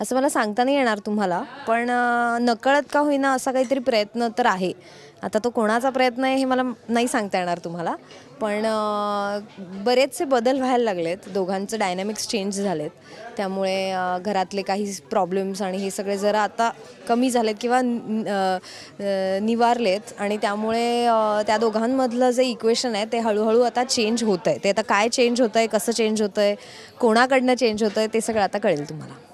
असं मला सांगता नाही येणार तुम्हाला पण नकळत का होईना असा काहीतरी प्रयत्न तर आहे. आता तो कोणाचा प्रयत्न आहे हे मला नाही सांगता येणार तुम्हाला पण बरेचसे बदल व्हायला लागलेत. दोघांचं डायनॅमिक्स चेंज झालेत. त्यामुळे घरातले काही प्रॉब्लेम्स आणि हे सगळे जरा आता कमी झालेत किंवा निवारलेत. आणि त्यामुळे त्या दोघांमधलं जे इक्वेशन आहे ते हळूहळू आता चेंज होतं आहे ते आता काय चेंज होतं आहे कसं चेंज होतं आहे कोणाकडनं चेंज होतं आहे ते सगळं आता कळेल तुम्हाला.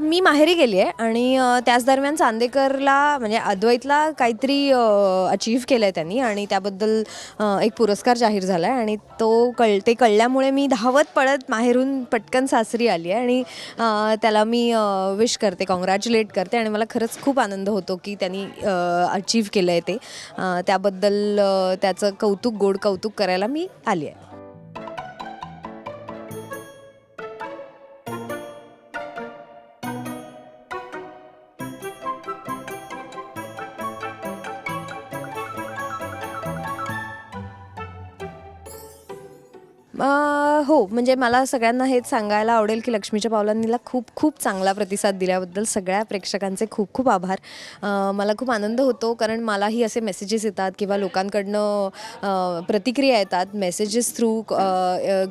मी माहेरी गेली आहे आणि अ, त्याच दरम्यान चांदेकरला म्हणजे अद्वैतला काहीतरी अचीव्ह केलं आहे त्यांनी आणि त्याबद्दल अ, एक पुरस्कार जाहीर झाला आहे आणि तो कळ ते कळल्यामुळे मी धावत पळत माहेरून पटकन सासरी आली आहे आणि अ, त्याला मी विश करते कॉंग्रॅच्युलेट करते आणि मला खरंच खूप आनंद होतो की त्यांनी अचीव्ह केलं आहे ते. अ, त्याबद्दल अ, त्याचं कौतुक गोड कौतुक करायला मी आली आहे हो म्हणजे मला सगळ्यांना हेच सांगायला आवडेल की लक्ष्मीच्या पावलांनीला खूप खूप चांगला प्रतिसाद दिल्याबद्दल सगळ्या प्रेक्षकांचे खूप खूप आभार. मला खूप आनंद होतो कारण मलाही असे मेसेजेस येतात किंवा लोकांकडनं प्रतिक्रिया येतात मेसेजेस थ्रू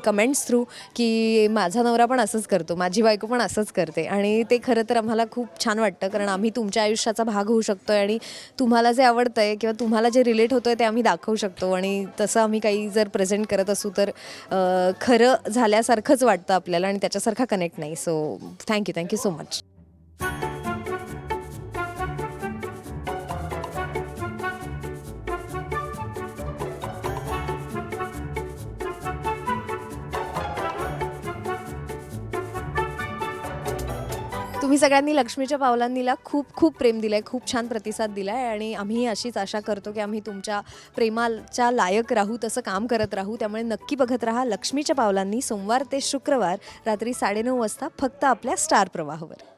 कमेंट्स थ्रू की माझा नवरा पण असंच करतो माझी बायको पण असंच करते आणि ते खरं तर आम्हाला खूप छान वाटतं कारण आम्ही तुमच्या आयुष्याचा भाग होऊ शकतो आहे आणि तुम्हाला जे आवडतं आहे किंवा तुम्हाला जे रिलेट होतं आहे ते आम्ही दाखवू शकतो आणि तसं आम्ही काही जर प्रेझेंट करत असू तर अ, खरं झाल्यासारखंच वाटतं आपल्याला आणि त्याच्यासारखा कनेक्ट नाही. So thank you thank you so much तुम्ही सगळ्यांनी लक्ष्मीच्या पावलांनीला खूप खूप प्रेम दिलं आहे खूप छान प्रतिसाद दिला आहे आणि आम्ही अशीच आशा करतो की आम्ही तुमच्या प्रेमाच्या लायक राहू तसं काम करत राहू. त्यामुळे नक्की बघत राहा लक्ष्मीच्या पावलांनी सोमवार ते शुक्रवार रात्री साडेनऊ वाजता फक्त आपल्या स्टार प्रवाहावर.